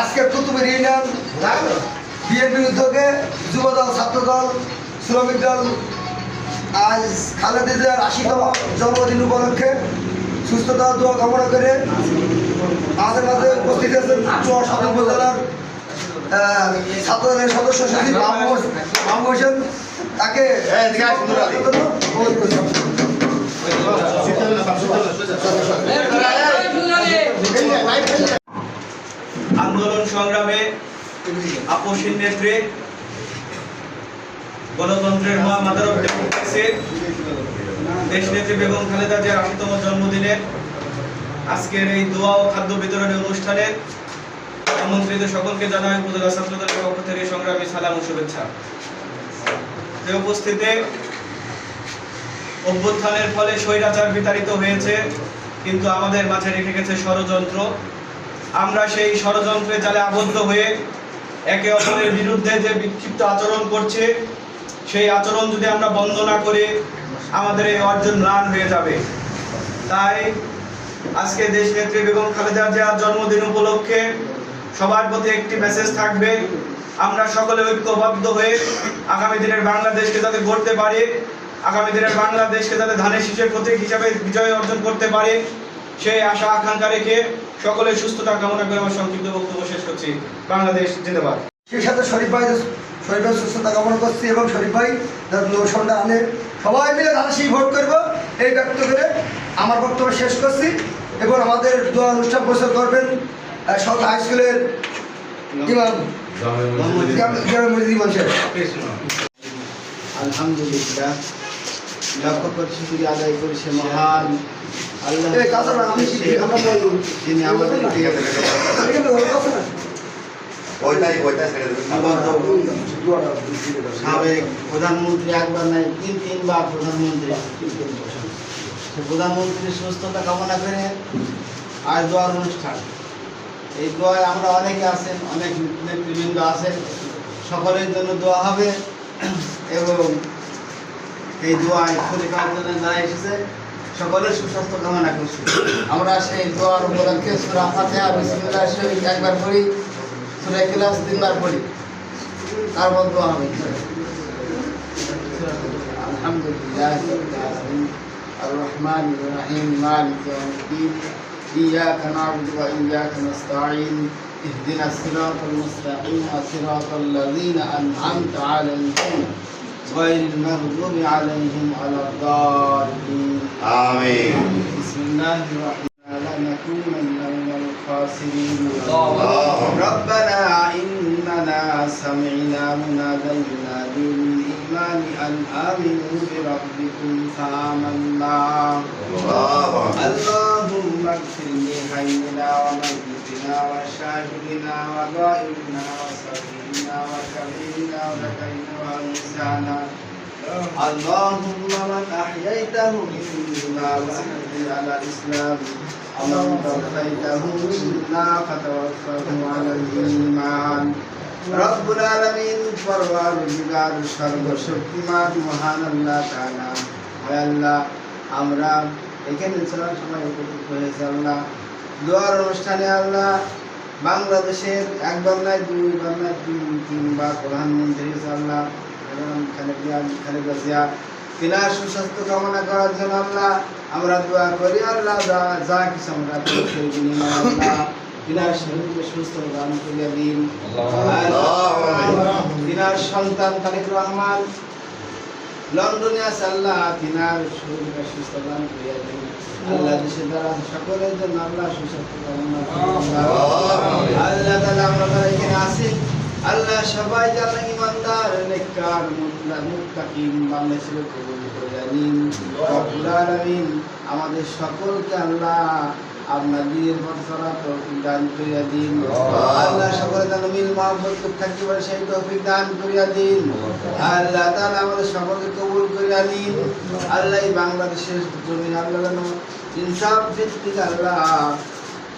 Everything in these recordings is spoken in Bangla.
আজকে কুতুবের ইউনিয়ন বিএনপির উদ্যোগে যুবদল ছাত্রদল শ্রমিক দল আজ খালেদিদের আশিতম জন্মদিন উপলক্ষে সুস্থতা দোয়া কামনা করে আমাদের মাঝে উপস্থিত আছেন চুয়া সদর উপজেলার ছাত্রদলের সদস্য সচিব মাহমুদ মাহমুদ হোসেন। তাকে অনুরোধ করছি। আন্দোলন সংগ্রামে আপসীর নেত্রী গণতন্ত্রের মা মাদার অফ ডেমোক্রেসির দেশ নেত্রী বেগম খালেদা জিয়ার আশিতম জন্মদিনে আজকের এই দোয়া ও খাদ্য বিতরণী অনুষ্ঠানে আমন্ত্রিত সকলকে জানাই উপজেলা ছাত্রদলের পক্ষ থেকে সংগ্রামী সালাম ও শুভেচ্ছা। এই উপস্থিতে অভ্যুত্থানের ফলে স্বৈরাচার বিতাড়িত হয়েছে, কিন্তু আমাদের মাঝে রেখে গেছে ষড়যন্ত্র। আমরা সেই ষড়যন্ত্রে জালে আবদ্ধ হয়ে একে অপরের বিরুদ্ধে যে বিক্ষিপ্ত আচরণ করছে, সেই আচরণ যদি আমরা বন্ধ না করি আমাদের এই অর্জন ম্লান হয়ে যাবে। তাই আজকে দেশ নেত্রী বেগম খালেদা জিয়ার জন্মদিন উপলক্ষে সবার প্রতি একটি মেসেজ থাকবে। আমরা সকলে ঐক্যবদ্ধ হয়ে আগামী দিনের বাংলাদেশকে যাতে গড়তে পারি, আগামী দিনের বাংলাদেশকে যাতে ধানের শীষের প্রতীক হিসাবে বিজয় অর্জন করতে পারে, সেই আশা আকাঙ্ক্ষা রেখে সকলের সুস্থতা কামনা করে আমার সংক্ষিপ্ত বক্তব্য শেষ করছি। বাংলাদেশ জিন্দাবাদ। সেই সাথে শরীফ ভাই শরীফ ভাই সুস্থতা কামনা করছি এবং শরীফ ভাই লোকসনটা আনে সবাই মিলে ধানাশি ভোট করব এই ব্যক্ত করে আমার বক্তব্য শেষ করছি এবং আমাদের দোয়া অনুষ্ঠান প্রচার করবেন সরকার হাই স্কুলের ইমাম আলহামদুলিল্লাহ লক্ষ কোটি আদায় করি সে মহান আল্লাহ এই কথা না, আমি শিখি, আমরা বলব। যিনি আমাদেরকে এখানে ধরো, কথা না। ওইটাই ওইটাই ছেড়ে দেবেন। সাবেক প্রধানমন্ত্রী একবার নাই তিন তিনবার প্রধানমন্ত্রী। প্রধানমন্ত্রীর সুস্থতা কামনা করে আর দোয়ার অনুষ্ঠান। এই দোয়ায় আমরা অনেকে আছেন অনেক নেতৃবৃন্দ আছেন। সকলের জন্য দোয়া হবে। এবং এই দোয়ায় শরীফার জন্য যারা এসেছে। সকলের সুস্বাস্থ্য কামনা করছি আমরা সেই দোয়ার উপলক্ষে সুরা ফাতিহা বিসমিল্লাহ শরীফ একবার পড়ি সুরা ক্লাস তিনবার পড়ি তারপর দোয়া হবে আলহামদুলিল্লাহ রাব্বিল আলামিন الرحمن الرحيم مالك يوم الدين إياك نعبد وإياك نستعين اهدنا الصراط المستقيم صراط الذين أنعمت عليهم غير المغضوب عليهم على الضالين. آمين. بسم الله الرحمن الرحيم. نكون من الخاسرين. ربنا إننا سمعنا منادى ينادي للإيمان أن آمنوا بربكم فآمنا. اللهم اغفر لحينا وميتنا وشاهدنا وغائبنا وصغيرنا وكبيرنا وذكرنا وأنثانا اللهم من أحييته منا وأحيي على الإسلام ومن توفيته منا فتوفه على الإيمان رب العالمين পরওয়ার দিগার সর্বশক্তিমান মহান আল্লাহ তাআলা হয় আল্লাহ আমরা এখানে চলার সময় উপস্থিত হয়েছে আল্লাহ দোয়ার অনুষ্ঠানে আল্লাহ বাংলাদেশের একবার নয় দুইবার নয় তিন তিনবার প্রধানমন্ত্রী আল্লাহ বেগম খালেদা জিয়া। তিনার সুস্বাস্থ্য কামনা করার জন্য আল্লাহ আমরা দোয়া করি আল্লাহ যা যা কিছু আমরা পেয়েছি আল্লাহ তিনার শরীরকে সুস্থ দান করিয়া দিন। তিনার সন্তান তারেক রহমান লন্ডনে আছে আল্লাহ তিনার করিয়া দিন। আল্লাহ দেশে সকলের জন্য আল্লাহ সুস্বাস্থ্য কামনা আল্লাহ। আমরা যারা এখানে আছি আল্লাহ সবাই যারা ইমানদার নেককার মুত্তাকি মুত্তাকিন বাংলাদেশের কবুল করে নিন রব্বুল আলামিন আমাদের সকলকে আল্লাহ আল্লাহ সকলে যেন মিল মহব্বত করে থাকতে পারে সেই তৌফিক দান করিয়া দিন। আল্লাহ তাহলে আমাদের সকলকে কবুল করিয়া দিন। আল্লাহ বাংলাদেশের জমিন আল্লাহ যেন ইনসাফ ভিত্তিক আল্লাহ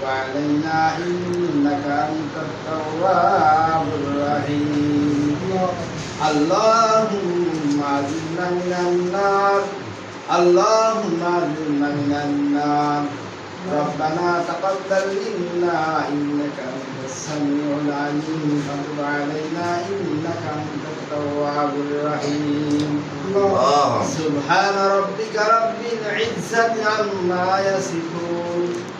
وتب علينا إنك أنت التواب الرحيم. اللهم أجرنا من النار. اللهم أجرنا من النار. ربنا تقبل منا إنك أنت السميع العليم. وتب علينا إنك أنت التواب الرحيم. سبحان ربك رب العزة عما يصفون.